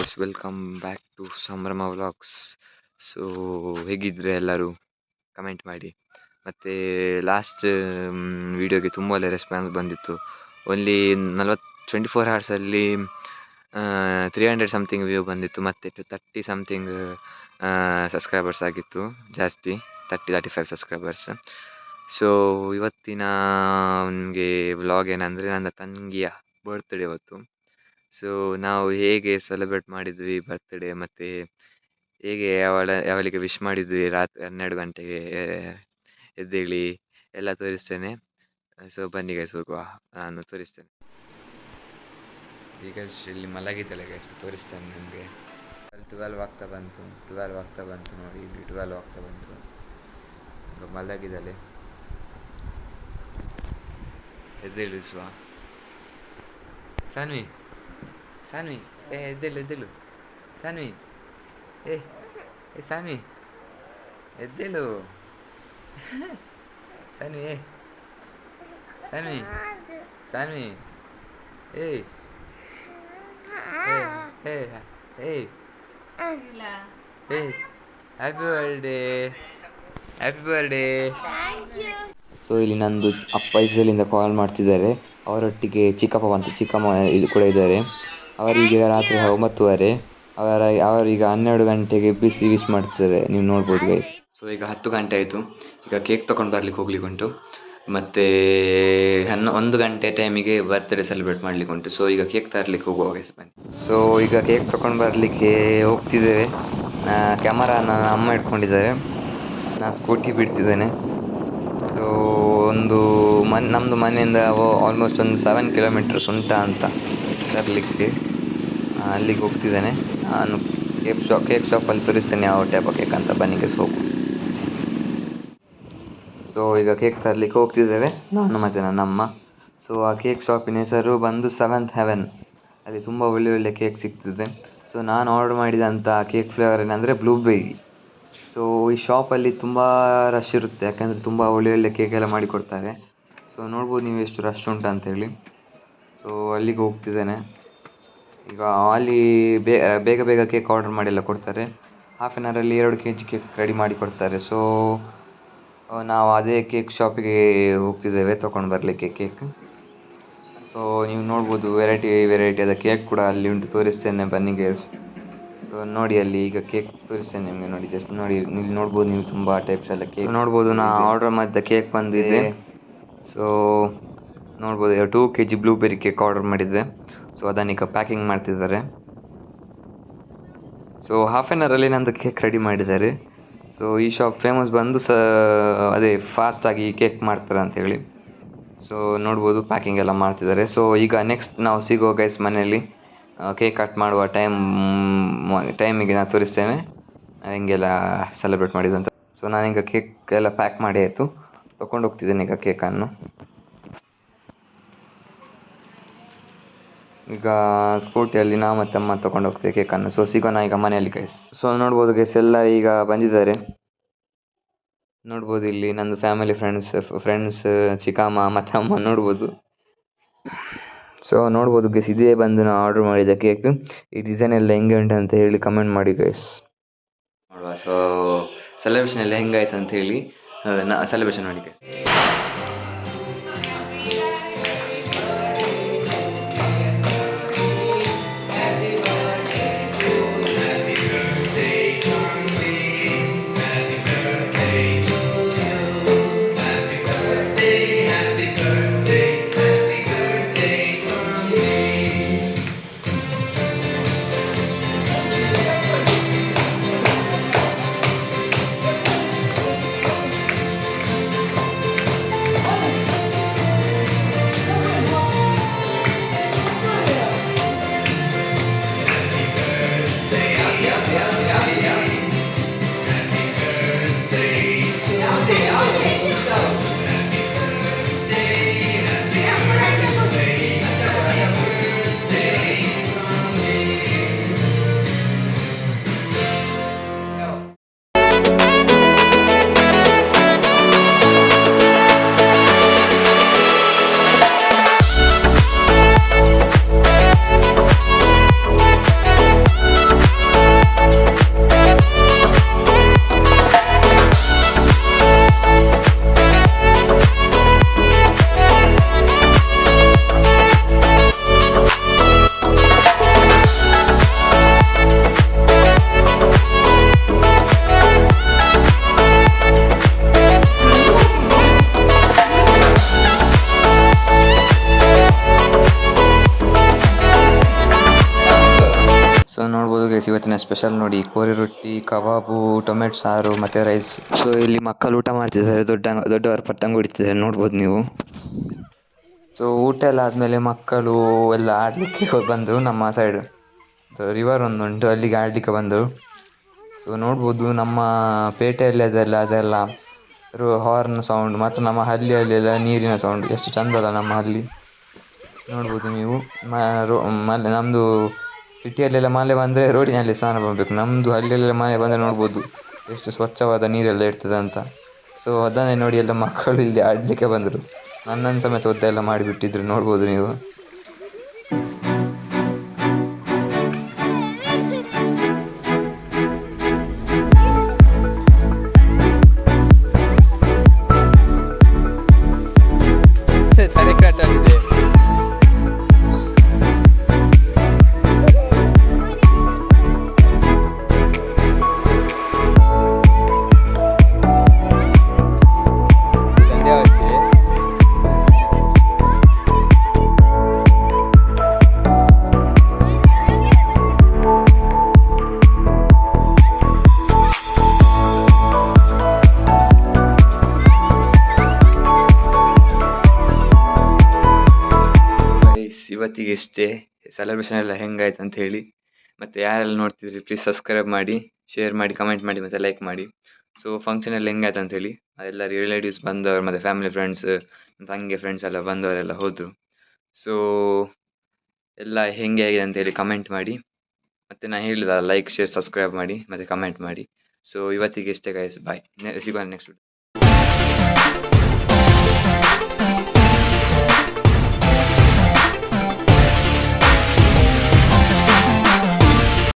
Guys welcome back to Sambhrama vlogs so ಹೇಗಿದ್ರೆ ಎಲ್ಲರೂ? Comment ಮಾಡಿ. ಮತ್ತು ಲಾಸ್ಟ್ ವೀಡಿಯೋಗೆ ತುಂಬ ಒಳ್ಳೆ ರೆಸ್ಪಾನ್ಸ್ ಬಂದಿತ್ತು. ಓನ್ಲಿ ನಲ್ವತ್ತು ಟ್ವೆಂಟಿ ಫೋರ್ ಹವರ್ಸಲ್ಲಿ ತ್ರೀ ಹಂಡ್ರೆಡ್ ಸಮಥಿಂಗ್ ವ್ಯೂ ಬಂದಿತ್ತು. ಮತ್ತು ಟು ತರ್ಟಿ ಸಮಥಿಂಗ್ ಸಬ್ಸ್ಕ್ರೈಬರ್ಸ್ ಆಗಿತ್ತು. ಜಾಸ್ತಿ thirty thirty five subscribers so ಇವತ್ತಿನ, ನಿಮಗೆ ವ್ಲಾಗ್ ಏನಂದರೆ, ನನ್ನ ತಂಗಿಯ ಬರ್ತ್ಡೇ ಇವತ್ತು. ಸೊ ನಾವು ಹೇಗೆ ಸೆಲೆಬ್ರೇಟ್ ಮಾಡಿದ್ವಿ ಬರ್ತ್ಡೇ ಮತ್ತು ಹೇಗೆ ಅವಳ, ಅವಳಿಗೆ ವಿಶ್ ಮಾಡಿದ್ವಿ ರಾತ್ರಿ ಹನ್ನೆರಡು ಗಂಟೆಗೆ ಎದ್ದೇಳಿ ಎಲ್ಲ ತೋರಿಸ್ತೇನೆ. ಸೊ ಬನ್ನಿ ಗೈಸ್ ಹೋಗುವ, ನಾನು ತೋರಿಸ್ತೇನೆ. ಈಗ ಇಲ್ಲಿ ಮಲಗಿದ್ದಲ್ಲ ಗೈಸ್ ತೋರಿಸ್ತೇನೆ ನಿಮಗೆ. ಅಲ್ಲಿ ಟ್ವೆಲ್ವ್ ಆಗ್ತಾ ಬಂತು ಟ್ವೆಲ್ವ್ ಆಗ್ತಾ ಬಂತು ನೋಡಿ, ಇಲ್ಲಿ ಟ್ವೆಲ್ವ್ ಆಗ್ತಾ ಬಂತು. ಈಗ ಮಲಗಿದ್ದಾಳೆ ಎದ್ದೇಳಿಸುವ ಸಾನ್ವಿ. ಸಾನ್ವಿ ಏ ಎದ್ದೇಳು ಎದ್ದೇಳು ಸಾನ್ವಿ ಏ ಏ ಸಾನ್ವಿ ಎದ್ದೇಳು ಸಾನ್ವಿ ಏ ಸಾನ್ವಿ ಸಾನ್ವಿ ಏ ಏ ಏ ಏ happy birthday happy birthday so ಇಲ್ಲಿ ನಂದು ಅಪ್ಪ ಇಸ್ರೇಲಿಂದ ಕಾಲ್ ಮಾಡ್ತಿದ್ದಾರೆ. ಅವರೊಟ್ಟಿಗೆ ಚಿಕ್ಕಪ್ಪ ಅಂತ ಚಿಕ್ಕಮ್ಮ ಇದು ಕೂಡ ಇದ್ದಾರೆ. ಅವರಿಗೆ ರಾತ್ರಿ ಒಂಬತ್ತುವರೆ. ಅವರ ಅವರೀಗ ಹನ್ನೆರಡು ಗಂಟೆಗೆ ಬಿಸಿ ವಿಶ್ ಮಾಡ್ತಿದ್ದಾರೆ. ನೀವು ನೋಡ್ಬೋದು ಗೈಸ್ ಸೊ ಈಗ ಹತ್ತು ಗಂಟೆ ಆಯಿತು. ಈಗ ಕೇಕ್ ತಕೊಂಡು ಬರ್ಲಿಕ್ಕೆ ಹೋಗ್ಲಿಕ್ಕೆ ಉಂಟು ಮತ್ತು ಹನ್ನ ಒಂದು ಗಂಟೆ ಟೈಮಿಗೆ ಬರ್ತ್ಡೇ ಸೆಲೆಬ್ರೇಟ್ ಮಾಡ್ಲಿಕ್ಕೆ ಉಂಟು ಸೊ ಈಗ ಕೇಕ್ ತರಲಿಕ್ಕೆ ಹೋಗುವ ಗೈಸ್ ಬನ್ನಿ. ಸೊ ಈಗ ಕೇಕ್ ತಕೊಂಡು ಬರಲಿಕ್ಕೆ ಹೋಗ್ತಿದ್ದೇವೆ. ಕ್ಯಾಮರಾನ ಅಮ್ಮ ಇಟ್ಕೊಂಡಿದ್ದಾರೆ. ನಾನು ಸ್ಕೂಟಿ ಬಿಡ್ತಿದ್ದೇನೆ. ಸೊ ಒಂದು ಮನ್ ನಮ್ಮದು ಮನೆಯಿಂದ ಆಲ್ಮೋಸ್ಟ್ ಒಂದು ಸೆವೆನ್ ಕಿಲೋಮೀಟರ್ಸ್ ಉಂಟಾ ಅಂತ ತರಲಿಕ್ಕೆ. ಅಲ್ಲಿಗೆ ಹೋಗ್ತಿದ್ದೇನೆ. ನಾನು ಕೇಕ್ ಶಾಪ್ ಕೇಕ್ ಶಾಪಲ್ಲಿ ತೋರಿಸ್ತೇನೆ ಯಾವ ಟೈಪ್ ಕೇಕ್ ಅಂತ. ಬನ್ನಿಗೆ ಹೋಗು. ಸೊ ಈಗ ಕೇಕ್ ತರಲಿಕ್ಕೆ ಹೋಗ್ತಿದ್ದೇವೆ. ನಾನು ಮತ್ತೆ ನನ್ನ ಅಮ್ಮ. ಸೊ ಆ ಕೇಕ್ ಶಾಪಿನ ಹೆಸರು ಬಂದು ಸೆವೆಂತ್ ಹೆವೆನ್ ಅಲ್ಲಿ ತುಂಬ ಒಳ್ಳೆ ಒಳ್ಳೆ ಕೇಕ್ ಸಿಗ್ತದೆ. ಸೊ ನಾನು ಆರ್ಡರ್ ಮಾಡಿದಂಥ ಕೇಕ್ ಫ್ಲೇವರ್ ಏನಂದರೆ ಬ್ಲೂಬೆರಿ ಸೊ ಈ ಶಾಪಲ್ಲಿ ತುಂಬ ರಶ್ ಇರುತ್ತೆ. ಯಾಕೆಂದರೆ ತುಂಬ ಒಳ್ಳೆ ಒಳ್ಳೆ ಎಲ್ಲ ಮಾಡಿಕೊಡ್ತಾರೆ. ಸೊ ನೋಡ್ಬೋದು ನೀವು ಎಷ್ಟು ರಶ್ ಉಂಟು ಅಂತೇಳಿ ಸೊ ಅಲ್ಲಿಗೆ ಹೋಗ್ತಿದ್ದೇನೆ. ಈಗ ಅಲ್ಲಿ ಬೇಗ ಬೇಗ ಕೇಕ್ ಆರ್ಡರ್ ಮಾಡಿಲ್ಲ ಕೊಡ್ತಾರೆ. ಹಾಫ್ ಆನ್ ಅವರಲ್ಲಿ ಎರಡು ಕೆ ಜಿ ಕೇಕ್ ರೆಡಿ ಮಾಡಿ ಕೊಡ್ತಾರೆ. ಸೊ ನಾವು ಅದೇ ಕೇಕ್ ಶಾಪಿಗೆ ಹೋಗ್ತಿದ್ದೇವೆ ತೊಗೊಂಡು ಬರಲಿಕ್ಕೆ ಕೇಕ್ ಸೊ ನೀವು ನೋಡ್ಬೋದು ವೆರೈಟಿ ವೆರೈಟಿಯಾದ ಕೇಕ್ ಕೂಡ ಅಲ್ಲಿ ಉಂಟು. ತೋರಿಸ್ತೇನೆ ಬನ್ನಿ ಗೇಸ್ ಸೊ ನೋಡಿ ಅಲ್ಲಿ ಈಗ ಕೇಕ್ ತೋರಿಸ್ತೇನೆ ನಿಮಗೆ ನೋಡಿ ಜಸ್ಟ್ ನೋಡಿ, ಇಲ್ಲಿ ನೋಡ್ಬೋದು ನೀವು ತುಂಬ ಟೈಪ್ಸ್ ಎಲ್ಲ ಕೇಕ್ ನೋಡ್ಬೋದು ನಾ ಆರ್ಡರ್ ಮಾಡಿದ ಕೇಕ್ ಬಂದಿದೆ. ಸೊ ನೋಡ್ಬೋದು two K G blueberry cake order ಮಾಡಿದ್ದೆ. ಸೊ ಅದನ್ನೀಗ ಪ್ಯಾಕಿಂಗ್ ಮಾಡ್ತಿದ್ದಾರೆ. ಸೊ ಹಾಫ್ ಆನ್ ಅವರಲ್ಲಿ ನಂದು ಕೇಕ್ ರೆಡಿ ಮಾಡಿದ್ದಾರೆ. ಸೊ ಈ ಶಾಪ್ ಫೇಮಸ್ ಬಂದು ಸ, ಅದೇ ಫಾಸ್ಟಾಗಿ ಕೇಕ್ ಮಾಡ್ತಾರೆ ಅಂತ ಹೇಳಿ. ಸೊ ನೋಡ್ಬೋದು ಪ್ಯಾಕಿಂಗ್ ಎಲ್ಲ ಮಾಡ್ತಿದ್ದಾರೆ. ಸೊ ಈಗ ನೆಕ್ಸ್ಟ್ ನಾವು ಸಿಗೋ ಗೈಸ್ ಮನೆಯಲ್ಲಿ ಕೇಕ್ ಕಟ್ ಮಾಡುವ ಟೈಮ್ ಟೈಮಿಗೆ ನಾನು ತೋರಿಸ್ತೇನೆ. ಹೆಂಗೆಲ್ಲ ಸೆಲೆಬ್ರೇಟ್ ಮಾಡಿದ್ದು ಅಂತ ಸೊ ನಾನೀಗ ಕೇಕ್ ಎಲ್ಲ ಪ್ಯಾಕ್ ಮಾಡಿ ಆಯಿತು. ತೊಗೊಂಡು ಹೋಗ್ತಿದ್ದೇನೆ ಈಗ ಕೇಕನ್ನು ಈಗ ಸ್ಕೂಟಿಯಲ್ಲಿ ನಾ ಮತ್ತು ಅಮ್ಮ ತಗೊಂಡು ಹೋಗ್ತೇವೆ ಕೇಕನ್ನು ಸೊ ಸಿಗೋಣ ಈಗ ಮನೆಯಲ್ಲಿ ಗೈಸ್ ಸೊ ನೋಡ್ಬೋದು ಗೈಸ್ ಎಲ್ಲ ಈಗ ಬಂದಿದ್ದಾರೆ. ನೋಡ್ಬೋದು ಇಲ್ಲಿ ನಂದು ಫ್ಯಾಮಿಲಿ ಫ್ರೆಂಡ್ಸ್ ಫ್ರೆಂಡ್ಸ್ ಚಿಕ್ಕಮ್ಮ, ಮತ್ತು ಅಮ್ಮ ನೋಡ್ಬೋದು. ಸೊ ನೋಡ್ಬೋದು ಗೈಸ್ ಇದೇ ಬಂದು ನಾನು ಆರ್ಡರ್ ಮಾಡಿದ ಕೇಕ್ ಈ ಡಿಸೈನ್ ಎಲ್ಲ ಹೆಂಗೆ ಉಂಟು ಅಂತ ಹೇಳಿ ಕಮೆಂಟ್ ಮಾಡಿ ಗೈಸ್ ನೋಡುವ ಸೊ ಸೆಲೆಬ್ರೇಷನ್ ಎಲ್ಲ ಹೆಂಗಾಯ್ತು ಅಂತ ಹೇಳಿ ಸೆಲೆಬ್ರೇಷನ್ ಮಾಡಿ ಗೈಸ್ ಇವತ್ತಿನ ಸ್ಪೆಷಲ್ ನೋಡಿ ಕೋರಿ ರೊಟ್ಟಿ ಕಬಾಬು ಟೊಮೆಟೊ ಸಾರು ಮತ್ತು ರೈಸ್ ಸೊ ಇಲ್ಲಿ ಮಕ್ಕಳು ಊಟ ಮಾಡ್ತಿದ್ದಾರೆ ದೊಡ್ಡ ದೊಡ್ಡವರು ಪಟ್ಟಂಗ ಹೊಡಿತಿದ್ದಾರೆ ನೋಡ್ಬೋದು ನೀವು. ಸೊ ಊಟ ಎಲ್ಲ ಆದಮೇಲೆ ಮಕ್ಕಳು ಎಲ್ಲ ಆಡಲಿಕ್ಕೆ ಬಂದರು ನಮ್ಮ ಸೈಡ್ ರಿವರ್ ಒಂದು ಉಂಟು ಅಲ್ಲಿಗೆ ಆಡಲಿಕ್ಕೆ ಬಂದರು. ಸೊ ನೋಡ್ಬೋದು ನಮ್ಮ ಪೇಟೆಯಲ್ಲಿ ಅದೆಲ್ಲ ಅದೆಲ್ಲ ಹಾರ್ನ್ ಸೌಂಡ್ ಮತ್ತು ನಮ್ಮ ಹಳ್ಳಿಯಲ್ಲೆಲ್ಲ ನೀರಿನ ಸೌಂಡ್ ಎಷ್ಟು ಚಂದಲ್ಲ ನಮ್ಮ ಹಳ್ಳಿ. ನೋಡ್ಬೋದು ನೀವು. ಮ ನಮ್ಮದು ಸಿಟಿಯಲ್ಲೆಲ್ಲ ಮಳೆ ಬಂದರೆ ರೋಡಿನಲ್ಲಿ ಸ್ನಾನ ಮಾಡಬೇಕು. ನಮ್ಮದು ಅಲ್ಲೆಲ್ಲ ಮಳೆ ಬಂದರೆ ನೋಡ್ಬೋದು. ಎಷ್ಟು ಸ್ವಚ್ಛವಾದ ನೀರೆಲ್ಲ ಇರ್ತದೆ ಅಂತ. ಸೊ ಅದನ್ನೇ ನೋಡಿ ಎಲ್ಲ ಮಕ್ಕಳು ಇಲ್ಲಿ ಆಡಲಿಕ್ಕೆ ಬಂದರು. ನನ್ನನ್ನು ಸಮೇತ ಒದ್ದೆಲ್ಲ ಮಾಡಿಬಿಟ್ಟಿದ್ರು. ನೋಡ್ಬೋದು ನೀವು. ಇವತ್ತಿಗೆ ಇಷ್ಟೇ ಸೆಲೆಬ್ರೇಷನ್ ಎಲ್ಲ ಹೆಂಗಾಯ್ತು ಅಂತ ಹೇಳಿ, ಮತ್ತು ಯಾರೆಲ್ಲ ನೋಡ್ತಿದ್ರಿ ಪ್ಲೀಸ್ ಸಬ್ಸ್ಕ್ರೈಬ್ ಮಾಡಿ ಶೇರ್ ಮಾಡಿ ಕಮೆಂಟ್ ಮಾಡಿ, ಮತ್ತು ಲೈಕ್ ಮಾಡಿ. ಸೊ ಫಂಕ್ಷನ್ ಎಲ್ಲ ಹೆಂಗಾಯ್ತು ಅಂತ ಹೇಳಿ ಎಲ್ಲ ರಿಲೇಟಿವ್ಸ್ ಬಂದವರು, ಮತ್ತು ಫ್ಯಾಮಿಲಿ ಫ್ರೆಂಡ್ಸ್ ತಂಗಿ ಫ್ರೆಂಡ್ಸ್ ಎಲ್ಲ ಬಂದವರೆಲ್ಲ ಹೋದರು. ಸೊ ಎಲ್ಲ ಹೆಂಗೆ ಆಗಿದೆ ಅಂತ ಹೇಳಿ ಕಮೆಂಟ್ ಮಾಡಿ, ಮತ್ತು ನಾನು ಹೇಳಿದ ಲೈಕ್ ಶೇರ್ ಸಬ್ಸ್ಕ್ರೈಬ್ ಮಾಡಿ, ಮತ್ತು ಕಮೆಂಟ್ ಮಾಡಿ. ಸೊ ಇವತ್ತಿಗೆ ಇಷ್ಟೇ ಗೈಸ್ ಬಾಯ್ ಸಿಗೋಣ ನೆಕ್ಸ್ಟ್